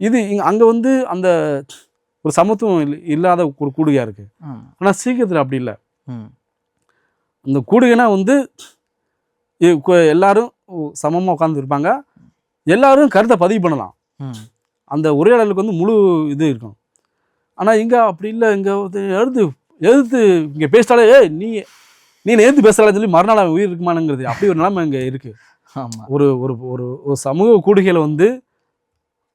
இது இங்கே அங்கே வந்து அந்த ஒரு சமத்துவம் இல்ல- இல்லாத ஒரு கூடுகையாக இருக்குது ஆனால் சீக்கிரத்தில் அப்படி இல்லை.
ம்
அந்த கூடுகைனா வந்து எல்லாரும் சமமாக உட்காந்துருப்பாங்க எல்லாரும் கருத்தை பதிவு பண்ணலாம். அந்த உரையாடலுக்கு வந்து முழு இது இருக்கும். ஆனால் இங்கே அப்படி இல்லை. இங்கே எடுத்து எதிர்த்து இங்கே பேசிட்டாலே ஏய் நீ நீ எதிர்த்து பேசுகிறான்னு சொல்லி மறுநாள் அவன் உயிர் இருக்குமானுங்கிறது. அப்படி ஒரு நிலைமை இங்கே இருக்குது
ஆமாம்
ஒரு ஒரு ஒரு ஒரு சமூக கூடுகையில் வந்து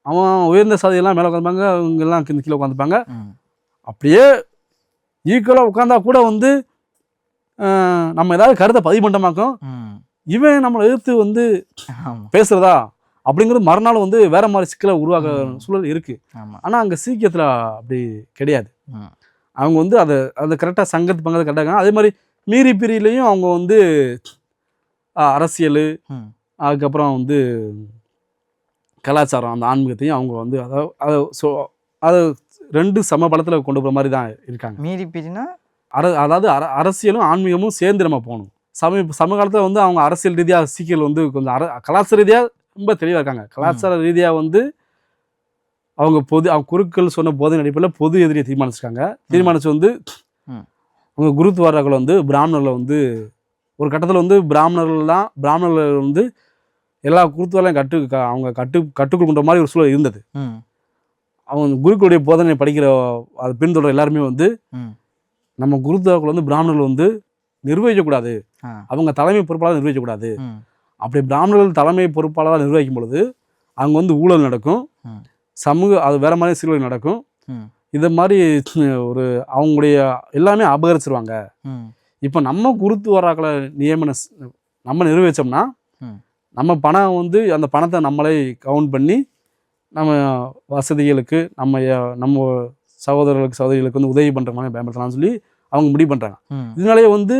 அவன் உயர்ந்த சாதியெல்லாம் மேலே உட்காந்துப்பாங்க அவங்க எல்லாம் கீழே உட்காந்துப்பாங்க அப்படியே ஈக்குவலாக உட்காந்தா கூட வந்து நம்ம ஏதாவது கருத்தை பதிவு பண்ணிட்டோமாக்கும் இவன் நம்மளை எதிர்த்து வந்து பேசுறதா? அப்படிங்கிறது மறுநாள் வந்து வேற மாதிரி சிக்கலை உருவாக்க
ம்.
சூழல் இருக்கு. ஆனால் அங்கே சீக்கியத்தில் அப்படி கிடையாது. அவங்க வந்து அதை அதை கரெக்டாக சங்கத்து பங்கத்தை கரெக்டாக அதே மாதிரி மீறி பிரியிலையும் அவங்க வந்து அரசியல் அதுக்கப்புறம் வந்து கலாச்சாரம் அந்த ஆன்மீகத்தையும் அவங்க வந்து அதை அதை அதை ரெண்டு சம பலத்தில் கொண்டு போகிற மாதிரி தான் இருக்காங்க.
மீறி பிரினா
அர அதாவது அர அரசியலும் ஆன்மீகமும் சேர்ந்து நம்ம போகணும். சமீ சமகாலத்தில் வந்து அவங்க அரசியல் ரீதியாக சீக்கிரம் வந்து கொஞ்சம் அர கலாச்சார ரீதியாக ரொம்ப தெளிவாக இருக்காங்க. கலாச்சார ரீதியாக வந்து அவங்க பொது அவங்க குருக்கள் சொன்ன போதனை அடிப்படையில் பொது எதிரியை தீர்மானிச்சிருக்காங்க. தீர்மானிச்சு வந்து. அவங்க குருத்வாராக்களை வந்து பிராமணர்களை வந்து ஒரு கட்டத்தில் வந்து பிராமணர்கள் தான் பிராமணர்கள் வந்து எல்லா குருத்வாரையும் கட்டு க- அவங்க கட்டு கட்டுக்குள் கொண்ட மாதிரி ஒரு சூழல் இருந்தது. அவங்க குருக்களுடைய போதனை படிக்கிற அதை பின்தொடர எல்லாருமே வந்து நம்ம குருத்வாராக்கள் வந்து பிராமணர்கள் வந்து நிர்வகிக்கக்கூடாது. அவங்க தலைமை பொறுப்பாளர் நிர்வகிக்கக்கூடாது. அப்படி பிராமணர்கள் தலைமை பொறுப்பாளராக நிர்வகிக்கும் பொழுது அங்கே வந்து ஊழல் நடக்கும். சமூக அது வேற மாதிரி சீர்குலை நடக்கும். இதை மாதிரி ஒரு அவங்களுடைய எல்லாமே அபகரிச்சிருவாங்க. இப்போ நம்ம குருத்துவராக்களை நியமன நம்ம நிர்வகிச்சோம்னா. நம்ம பணம் வந்து அந்த பணத்தை நம்மளே கவுண்ட் பண்ணி நம்ம வசதிகளுக்கு நம்ம நம்ம சகோதரர்களுக்கு சகோதரிகளுக்கு வந்து உதவி பண்ணுற மாதிரி பயன்படுத்தலாம்னு சொல்லி அவங்க முடிவு பண்ணுறாங்க இதனாலேயே வந்து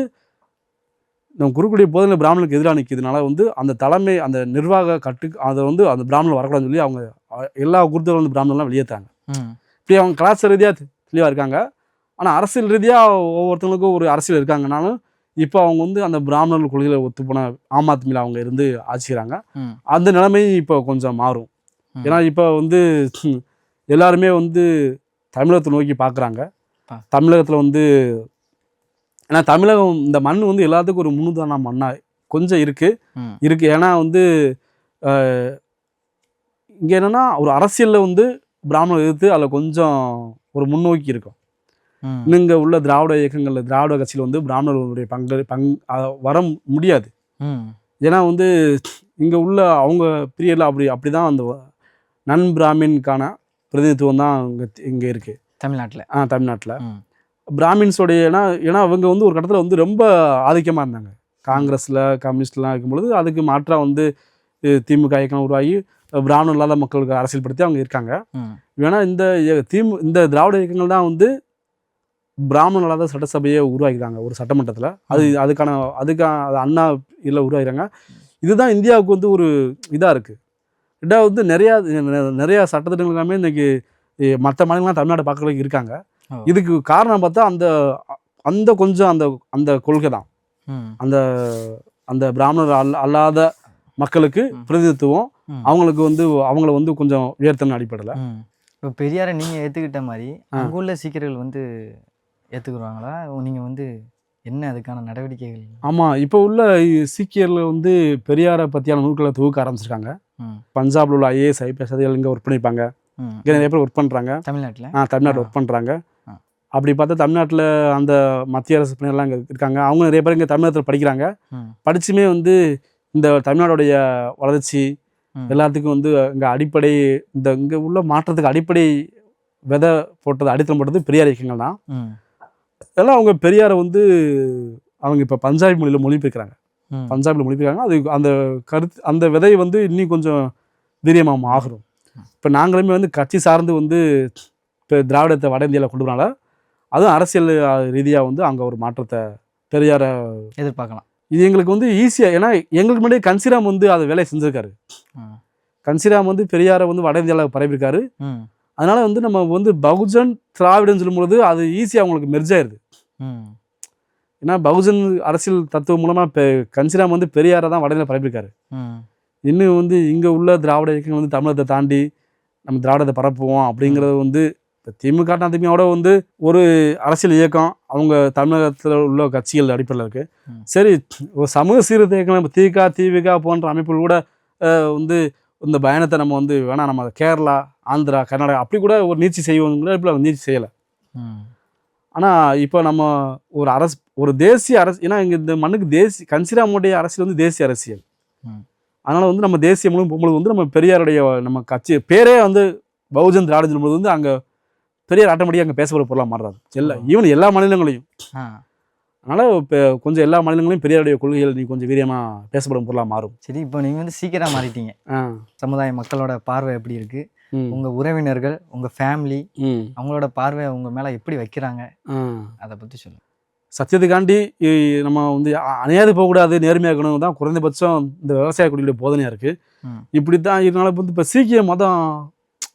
நம்ம குருக்குடைய போதனை பிராமணனுக்கு எதிராக நிற்கிறதுனால வந்து அந்த தலைமை அந்த நிர்வாக கட்டு அதை வந்து அந்த பிராமணன் வரக்கூடாதுன்னு சொல்லி அவங்க எல்லா குருத்தரும் வந்து பிராமணர்லாம் வெளியேற்றாங்க இப்படி அவங்க கலாச்சார ரீதியாக தெளிவாக இருக்காங்க. ஆனால் அரசியல் ரீதியாக ஒவ்வொருத்தவங்களுக்கும் ஒரு அரசியல் இருக்காங்கனாலும் இப்போ அவங்க வந்து அந்த பிராமணர்கள் கொள்கையில் ஒத்து போன ஆம் ஆத்மியில் அவங்க இருந்து ஆட்சிக்கிறாங்க.
ம்.
அந்த நிலைமை இப்போ கொஞ்சம் மாறும். ஏன்னா இப்போ வந்து எல்லாருமே வந்து தமிழகத்தை நோக்கி பார்க்குறாங்க. தமிழகத்தில் வந்து ஏன்னா தமிழகம் இந்த மண் வந்து எல்லாத்துக்கும் ஒரு முன்னுதான மண்ணா கொஞ்சம் இருக்கு.
ம்.
இருக்கு. ஏன்னா வந்து இங்கே என்னன்னா ஒரு அரசியலில் வந்து பிராமணர் எதிர்த்து அதில் கொஞ்சம் ஒரு முன்னோக்கி இருக்கும். இங்கே உள்ள திராவிட இயக்கங்களில் திராவிட கட்சியில் வந்து பிராமணர்களுடைய பங்கு பங் வர முடியாது. ஏன்னா வந்து இங்கே உள்ள அவங்க பீரியடில் அப்படி அப்படி தான் அந்த நன் பிராமின்கான பிரதிநிதித்துவம் தான் இங்கே இங்கே இருக்குது
தமிழ்நாட்டில்.
ஆ தமிழ்நாட்டில். பிராமின்ஸோடைய ஏன்னா ஏன்னா அவங்க வந்து ஒரு கட்டத்தில் வந்து ரொம்ப ஆதிக்கமாக இருந்தாங்க. காங்கிரஸில் கம்யூனிஸ்ட்லாம் இருக்கும்பொழுது அதுக்கு மாற்றாக வந்து திமுக இயக்கம் உருவாகி பிராமணம் இல்லாத மக்களுக்கு அரசியல்படுத்தி அவங்க இருக்காங்க. வேணா இந்த திமு இந்த திராவிட இயக்கங்கள் தான் வந்து பிராமணன் இல்லாத சட்டசபையை உருவாக்கிட்டாங்க ஒரு சட்டமன்றத்தில். அது அதுக்கான அதுக்கான அது அண்ணா இதில் உருவாகிறாங்க இதுதான் இந்தியாவுக்கு வந்து ஒரு இதாக இருக்குது ரெண்டாவது வந்து நிறையா நிறையா சட்டத்திட்டங்கள் எல்லாமே இன்னைக்கு மற்ற மாநிலங்கள்லாம் தமிழ்நாடு பார்க்கறதுக்கு இருக்காங்க. இதுக்கு காரணம் பார்த்தா அந்த அந்த கொஞ்சம் அந்த அந்த கொள்கை தான். அந்த அந்த பிராமணர் அல்ல அல்லாத மக்களுக்கு. பிரதிநிதித்துவம் அவங்களுக்கு வந்து அவங்கள வந்து கொஞ்சம் உயர்த்தணும் அடிப்படையில்.
இப்போ பெரியாரை நீங்கள் ஏற்றுக்கிட்ட மாதிரி
ஆ.
அங்கே உள்ள சீக்கியர்கள் வந்து ஏற்றுக்குருவாங்களா நீங்கள் வந்து என்ன அதுக்கான நடவடிக்கைகள்?
ஆமாம் இப்போ உள்ள சீக்கியர்கள் வந்து பெரியாரை பற்றியான நூல்களை தொகுக்க ஆரம்பிச்சிருக்காங்க. பஞ்சாப்ல உள்ள ஐஏஎஸ் ஐபிஎஸ் அதிகாரிகள் இங்கே ஒர்க் பண்ணியிருப்பாங்க இங்கே நிறைய பேர் ஒர்க் பண்ணுறாங்க
தமிழ்நாட்டில்?
ஆ தமிழ்நாட்டில். ஒர்க் பண்ணுறாங்க. அப்படி பார்த்தா தமிழ்நாட்டில் அந்த மத்திய அரசு பணியெல்லாம் இங்கே இருக்காங்க. அவங்க நிறைய பேர் இங்கே தமிழகத்தில் படிக்கிறாங்க. படிச்சுமே வந்து இந்த தமிழ்நாடுடைய வளர்ச்சி. எல்லாத்துக்கும் வந்து இங்கே அடிப்படை இந்த இங்கே உள்ள மாற்றத்துக்கு அடிப்படை விதை போட்டது அடித்தளம் போட்டது பெரியார் இயக்கங்கள் தான். எல்லாம் அவங்க பெரியாரை வந்து அவங்க இப்போ பஞ்சாபி மொழியில் மொழிபெயர்க்கிறாங்க. பஞ்சாபில் மொழிபெயர்க்கிறாங்க. அது அந்த கருத்து அந்த விதை வந்து இன்னும் கொஞ்சம் வீரியமாக ஆகணும். இப்போ நாங்களுமே வந்து கட்சி சார்ந்து வந்து இப்போ திராவிடத்தை வட இந்தியாவில் கொண்டு வரனால அதுவும் அரசியல் ரீதியாக வந்து அங்கே ஒரு மாற்றத்தை பெரியார
எதிர்பார்க்கலாம்.
இது எங்களுக்கு வந்து ஈஸியாக ஏன்னா எங்களுக்கு முன்னாடி கன்சிராம் வந்து அதை வேலையை செஞ்சுருக்காரு. கன்சிராம் வந்து பெரியாரை வந்து வட இந்தியாவில் பரப்பியிருக்காரு.
ம்.
அதனால வந்து நம்ம வந்து பகுஜன் திராவிடன்னு சொல்லும்பொழுது அது ஈஸியாக அவங்களுக்கு மெர்ஜ் ஆயிருது.
ம்.
ஏன்னா பகுஜன் அரசியல் தத்துவம் மூலமாக கன்சிராம் வந்து பெரியாரை தான் வட இந்தியாவில் பரப்பியிருக்காரு இன்னும் வந்து இங்கே உள்ள திராவிட இயக்கங்கள் வந்து தமிழகத்தை தாண்டி நம்ம திராவிடத்தை பரப்புவோம் அப்படிங்கிறது வந்து இப்போ திமுக திமுகவோட வந்து ஒரு அரசியல் இயக்கம் அவங்க தமிழகத்தில் உள்ள கட்சிகள் அடிப்படையில் இருக்கு.
ம்.
சரி ஒரு சமூக சீர்திருத்த இயக்கம் நம்ம திக திவிக போன்ற அமைப்புகள் கூட வந்து இந்த பயணத்தை நம்ம வந்து வேணாம் நம்ம கேரளா ஆந்திரா கர்நாடகா அப்படி கூட ஒரு நீட்சி செய்வோங்கிற இப்போ நீட்சி செய்யலை.
ம்.
ஆனால் இப்போ நம்ம ஒரு அரசு ஒரு தேசிய அரசு ஏன்னா இங்கே இந்த மண்ணுக்கு தேசிய கன்சிராமுடைய அரசியல் வந்து தேசிய அரசியல். அதனால் வந்து நம்ம தேசிய முழு பொம்பளுக்கு வந்து நம்ம பெரியாருடைய நம்ம கட்சி பேரே வந்து பகுஜன் திராவிட சொல்லும்போது வந்து அங்கே பெரியார் ஆட்டோமேட்டிக்காக அங்கே பேசப்படுற பொருளாக மாறுறாரு. எல்லா. ஈவன் எல்லா மாநிலங்களையும். அதனால் இப்போ கொஞ்சம் எல்லா மாநிலங்களையும் பெரியாருடைய கொள்கைகள் நீ கொஞ்சம் வீரியமாக பேசப்படும் பொருளாக மாறும்.
சரி இப்போ நீங்கள் வந்து சீக்கிரம் மாறிட்டீங்க.
ஆ.
சமுதாய மக்களோட பார்வை எப்படி இருக்கு?
ம்
உங்கள் உறவினர்கள் உங்கள் ஃபேமிலி அவங்களோட பார்வை உங்கள் மேலே எப்படி வைக்கிறாங்க? அதை பற்றி சொல்லுங்கள்
சத்தியத்துக்காண்டி நம்ம வந்து அணையாது போகக்கூடாது நேர்மையாக இருக்கணும் தான் குறைந்தபட்சம் இந்த விவசாய குடியுடைய போதனையாக இருக்குது. இப்படி தான் இதனால வந்து இப்போ சீக்கிய மதம்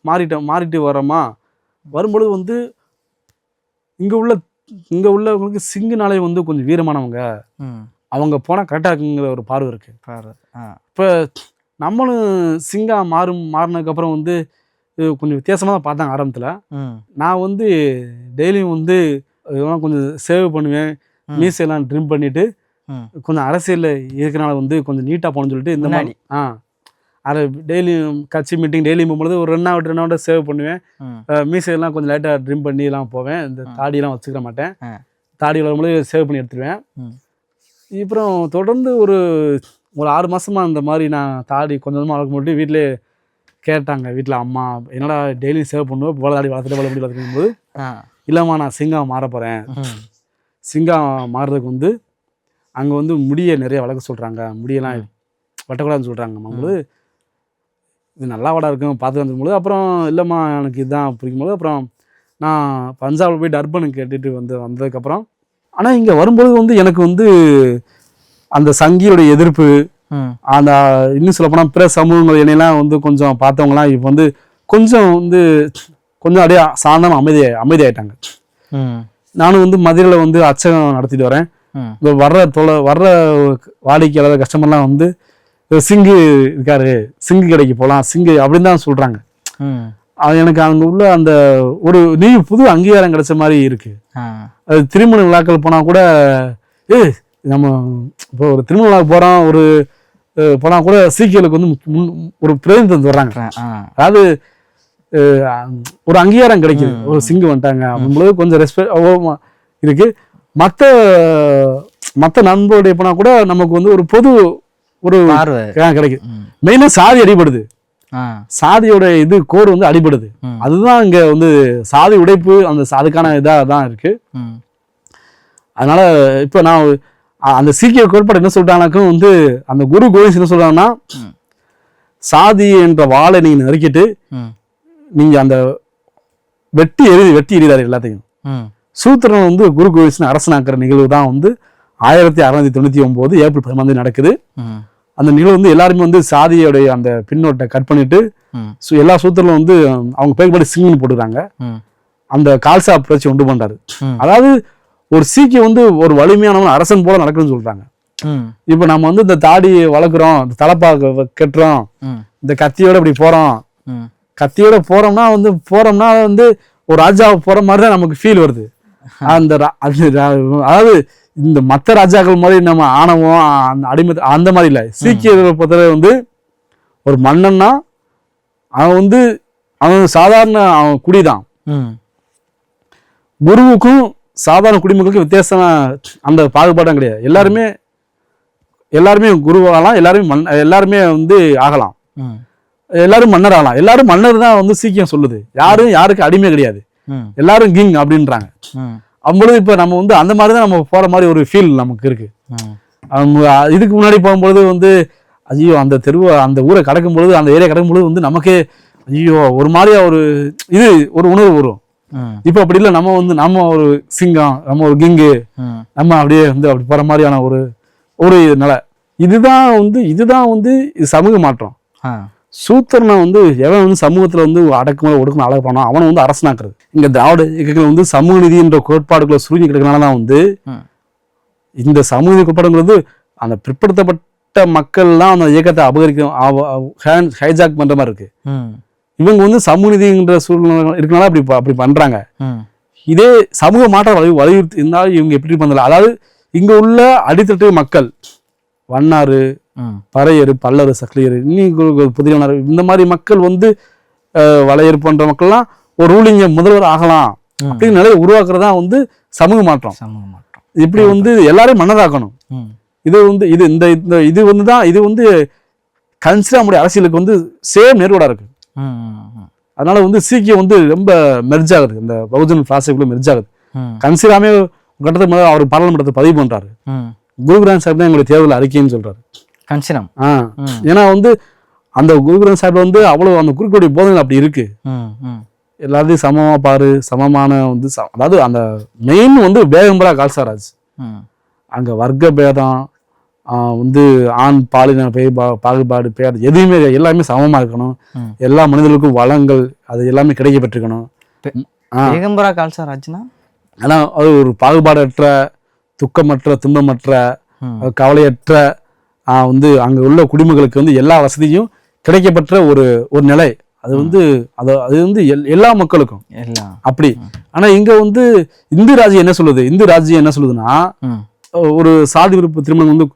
மாறிட்டோம் மாறிட்டு வரோமா வரும்பொழுது வந்து இங்கே உள்ள இங்கே உள்ளவங்களுக்கு சிங்குனாலே வந்து கொஞ்சம் வீரமானவங்க. அவங்க போனால் கரெக்டாக இருக்குங்கிற ஒரு பார்வை இருக்குது இப்போ நம்மளும் சிங்கா மாறும் மாறினதுக்கப்புறம் வந்து கொஞ்சம் வித்தியாசமாக தான் பார்த்தாங்க ஆரம்பத்தில் நான் வந்து டெய்லியும் வந்து இதெல்லாம் கொஞ்சம் சேவ் பண்ணுவேன். மீசையெல்லாம் ட்ரிம் பண்ணிட்டு. கொஞ்சம் அரசியலில் இருக்கனால வந்து கொஞ்சம் நீட்டாக போகணும்னு சொல்லிட்டு இந்த மாதிரி ஆ அதை டெய்லியும் கட்சி மீட்டிங் டெய்லியும் போகும்போது ஒரு ரெண்டு நாள் ரெண்டு நாள் சேவ் பண்ணுவேன் மீசையெல்லாம் கொஞ்சம் லைட்டாக ட்ரிம் பண்ணி எல்லாம் போவேன் இந்த. தாடியெல்லாம் வச்சுக்க மாட்டேன். தாடி வரும்போது சேவ் பண்ணி எடுத்துருவேன். அப்புறம் தொடர்ந்து ஒரு ஒரு ஆறு மாசமா இந்த மாதிரி நான் தாடி கொஞ்சம் கொஞ்சமாக வளர்க்க முடியும் வீட்டிலே கேட்டாங்க வீட்டில் அம்மா என்னடா டெய்லியும் சேவ் பண்ணுவோம் போல தாடி வளர்த்துட்டு போல முடி வளர்த்துக்கும் போது
ஆ.
இல்லைம்மா நான் சிங்கம் மாற போகிறேன் சிங்கம் மாறுறதுக்கு வந்து அங்கே வந்து முடியை நிறைய வளர்க்க சொல்கிறாங்க முடியெல்லாம் வெட்டக்கூடாதுன்னு சொல்கிறாங்க போது இது நல்லா வாடா இருக்கும் பார்த்து வந்துருக்கும்போது அப்புறம் இல்லைம்மா எனக்கு இதுதான் பிடிக்கும்போது அப்புறம் நான் பஞ்சாபில் போய் டர்பனுக்கு கேட்டுட்டு வந்து வந்ததுக்கப்புறம் ஆனால் இங்கே வரும்போது வந்து எனக்கு வந்து அந்த சங்கியோடைய எதிர்ப்பு அந்த இன்னும் சொல்லப்போனால் பிற சமூகங்கள் என்னையெல்லாம் வந்து கொஞ்சம் பார்த்தவங்களாம் இப்போ வந்து கொஞ்சம் வந்து கொஞ்சம் அப்படியே சாந்தமாக அமைதி அமைதியாயிட்டாங்க. நானும் வந்து மதுரையில் வந்து அச்சகம் நடத்திட்டு வரேன். வர்ற தொலை வர்ற வாடிக்கையாளர் கஸ்டமர்லாம் வந்து "இது சிங்கு இருக்காரு சிங்கு கடைக்கு போகலாம் சிங்கு அப்படின்னு தான் சொல்கிறாங்க அது எனக்கு அங்கே உள்ள அந்த ஒரு நீ புது அங்கீகாரம் கிடைச்ச மாதிரி இருக்கு. அது திருமண விழாக்கள் போனால் கூட ஏ நம்ம இப்போ ஒரு திருமண விழாக்கு போகிறோம் ஒரு போனால் கூட சீக்கியலுக்கு வந்து முன்- ஒரு பிரதிநிதித்துவம் வர்றாங்க. அதாவது ஒரு அங்கீகாரம் கிடைக்குது. ஒரு சிங்கு வந்துட்டாங்க. அப்படிங்கும்போது கொஞ்சம் ரெஸ்பெக்ட் இருக்கு. மற்ற மற்ற நண்பருடைய போனால் கூட நமக்கு வந்து ஒரு பொது ஒரு கிடைக்கும்
ம்.
மெயினா சாதி அடிபடுது. சாதியோட இது கோர் வந்து அடிபடுது. அதுதான் இங்க வந்து சாதி உடைப்பு அந்த அதுக்கான இதா தான் இருக்கு. அதனால இப்போ நான் அந்த சீக்கிய கோட்பாடு என்ன சொல்றாங்கனாக்கும் வந்து அந்த குரு கோவிந்த் என்ன சொல்றாங்கன்னா. சாதி என்ற வாளை நீங்க நறுக்கிட்டு நீங்க அந்த வெட்டி எரி வெட்டி எறிதாரு எல்லாத்தையும். சூத்திரன் வந்து குரு கோவிந்த் அரசனாக்குற நிகழ்வு தான் வந்து ஆயிரத்தி அறுநூத்தி தொண்ணூத்தி ஒன்பது ஏப்ரல் பதினாந்து நடக்குது. அந்த நிகழ்வு வந்து எல்லாருமே வந்து சாதியோடைய அந்த பின்னோட்டை கட் பண்ணிட்டு எல்லா சூத்திரலும் வந்து அவங்க பேர்படி சிங்னு போட்டுக்கிறாங்க. அந்த கால்சா புரட்சி உண்டு பண்றாரு. அதாவது ஒரு சீக்கிய வந்து ஒரு வலிமையானவன் அரசன் போல நடக்குதுன்னு சொல்றாங்க. இப்போ நம்ம வந்து இந்த தாடி வளர்க்குறோம் இந்த தலப்பா கட்டுறோம் இந்த கத்தியோட இப்படி போறோம். கத்தியோட போறோம்னா வந்து போறோம்னா வந்து ஒரு ராஜா போற மாதிரி தான் நமக்கு ஃபீல் வருது. அந்த அதாவது இந்த மற்ற ராஜாக்கள் மாதிரி நம்ம ஆணவம் அந்த அடிமை அந்த மாதிரி இல்லை. சீக்கியர்களை பொறுத்தவரை வந்து ஒரு மன்னன்னா அவன் வந்து அவன் சாதாரண அவன் குடிதான். குருவுக்கும் சாதாரண குடிமக்களுக்கும் வித்தியாசம் அந்த பாகுபாடும் கிடையாது. எல்லாருமே எல்லாருமே குருவாகலாம் எல்லாருமே மன் எல்லாருமே வந்து ஆகலாம். எல்லாரும் மன்னர் ஆகலாம். எல்லாரும் மன்னர் தான் வந்து சீக்கியம் சொல்லுது. யாரும் யாருக்கு அடிமை கிடையாது. எல்லாரும் கிங் அப்படின்றாங்க. அப்பொழுது இப்போ நம்ம வந்து அந்த மாதிரி தான் நம்ம போற மாதிரி ஒரு ஃபீல் நமக்கு இருக்கு. இதுக்கு முன்னாடி போகும்பொழுது வந்து ஐயோ அந்த தெருவை அந்த ஊரை கடக்கும் பொழுது அந்த ஏரியா கடக்கும் பொழுது வந்து நமக்கே ஐயோ ஒரு மாதிரியா ஒரு இது ஒரு உணர்வு வரும். இப்போ அப்படி இல்லை நம்ம வந்து நம்ம ஒரு சிங்கம் நம்ம ஒரு கிங்கு நம்ம அப்படியே வந்து அப்படி போற மாதிரியான ஒரு ஒரு நிலை. இதுதான் வந்து இதுதான் வந்து இது சமூக மாற்றம். சூத்திரனை வந்து எவன் வந்து சமூகத்துல வந்து அடக்குமுறை ஒடுக்குமுறை அழகு பண்ணான் அவனை வந்து அரசனாக்குறது. இங்க திராவிட இயக்கங்கள் வந்து சமூக நீதி என்ற கோட்பாடுகளை சுருங்கி கிடக்கிறனால தான் வந்து இந்த சமூக நீதி கோட்பாடுங்கிறது அந்த பிற்படுத்தப்பட்ட மக்கள்லாம் அந்த இயக்கத்தை அபகரிக்க ஹைஜாக் பண்ற மாதிரி இருக்கு. இவங்க வந்து சமூக நீதிங்கிற சூழ்நிலை இருக்கனால அப்படி அப்படி பண்றாங்க. இதே சமூக மாற்றம் வலி வலியுறுத்தி இருந்தாலும் இவங்க எப்படி பண்ணல அதாவது இங்க உள்ள அடித்தட்டு மக்கள் வண்ணாறு பறையரு பல்லரு சக்லியரு இன்னும் புதியவனர் இந்த மாதிரி மக்கள் வந்து வளையர் போன்ற மக்கள்லாம் ஒரு ரூலிங்க முதல்வர் ஆகலாம். அப்படின்னு நிலையை உருவாக்குறதா வந்து சமூக மாற்றம்.
சமூக மாற்றம்.
இப்படி வந்து எல்லாரையும் மன்னராக்கணும்.
ம்.
இது வந்து இது இந்த இந்த இது வந்து தான் இது வந்து கன்சிடர் அரசியலுக்கு வந்து சேம் நேர்வடா இருக்கு. அதனால வந்து சீக்கியம் வந்து ரொம்ப மெர்ஜ் ஆகுது. இந்த பகுஜன் பிளாஸ்டிக்ல மெர்ஜ் ஆகுது.
ம்.
கன்சிடாமே கட்டத்துக்கு மேலே அவர் பாராளுமன்றத்தை பதிவு பண்றாரு. குரு கிராண்ட் சாஹிப் தான் எங்களுடைய தேர்தல் அறிக்கைன்னு சொல்றாரு.
கன்சிடம்
ஆ. ஏன்னா வந்து அந்த குரு கிராண்ட் சாஹிப்ல வந்து அவ்வளவு அந்த குறுக்குடைய போதனை அப்படி இருக்கு. எல்லாத்தையும் சமமா பாரு சமமான வந்து அதாவது அந்த மெயின் வந்து பேகம்பரா கால்சாராஜ். அங்க வர்க்க பேதம் வந்து ஆண் பாலின பேபா- பாகுபாடு பேர் எதுவுமே. எல்லாமே சமமா இருக்கணும். எல்லா மனிதர்களுக்கும் வளங்கள் அது எல்லாமே கிடைக்க பெற்றுக்கணும்
பெ-
ஆ.
ஏகம்பரா கால்சா ராஜ்னா
ஆனா அது ஒரு பாகுபாடற்ற துக்கமற்ற துன்பமற்ற கவலையற்ற வந்து அங்க உள்ள குடிமக்களுக்கு வந்து எல்லா வசதியும் கிடைக்கப்பெற்ற ஒரு ஒரு நிலை. அது வந்து அது அது வந்து எல்- எல்லா மக்களுக்கும். அப்படி. ஆனா இங்க வந்து இந்து ராஜ்யம் என்ன சொல்லுது? இந்து ராஜ்யம் என்ன சொல்லுதுன்னா ஒரு சாதி விருப்ப திருமணம் வந்து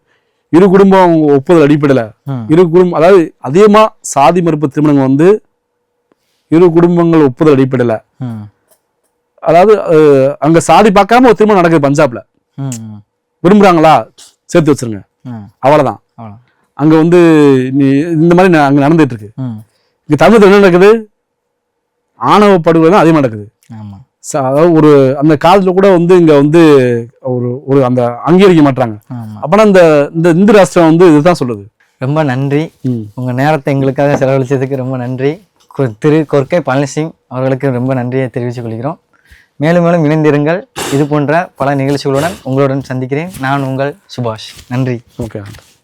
இரு குடும்பம் ஒப்புதல் அடிப்படையில. இரு குடும்பம் அதாவது அதிகமா சாதி மறுப்பு திருமணங்கள் வந்து இரு குடும்பங்கள் ஒப்புதல் அடிப்படையில. அதாவது அங்க சாதி பார்க்காம ஒரு திருமணம் நடக்குது பஞ்சாப்ல. விரும்புறாங்களா? சேர்த்து வச்சிருங்க.
ம்
அவ்வளவுதான்.
அவ்வளோ
அங்க வந்து நீ- இந்த மாதிரி அங்க நடந்துட்டு இருக்கு. இங்க தமிழகத்துல என்ன நடக்குது? ஆணவ படுகொலை தான் அதிகமா நடக்குது.
ஆமாம்
அதாவது ஒரு அந்த காலத்துல கூட வந்து இங்க வந்து ஒரு ஒரு அந்த அங்கீகரிக்க மாட்டாங்க அப்பனா இந்த இந்த இந்து ராஷ்டிரம் வந்து இதுதான் சொல்லுது.
ரொம்ப நன்றி. உங்க நேரத்தை எங்களுக்காக செலவழிச்சதுக்கு ரொம்ப நன்றி. திரு கொர்க்கை பழனிசிங் அவர்களுக்கு ரொம்ப நன்றியை தெரிவித்துக் கொள்கிறோம். மேலும் மேலும் இணைந்திருங்கள். இது போன்ற பல நிகழ்ச்சிகளுடன் உங்களுடன் சந்திக்கிறேன். நான் உங்கள் சுபாஷ். நன்றி.
ஓகே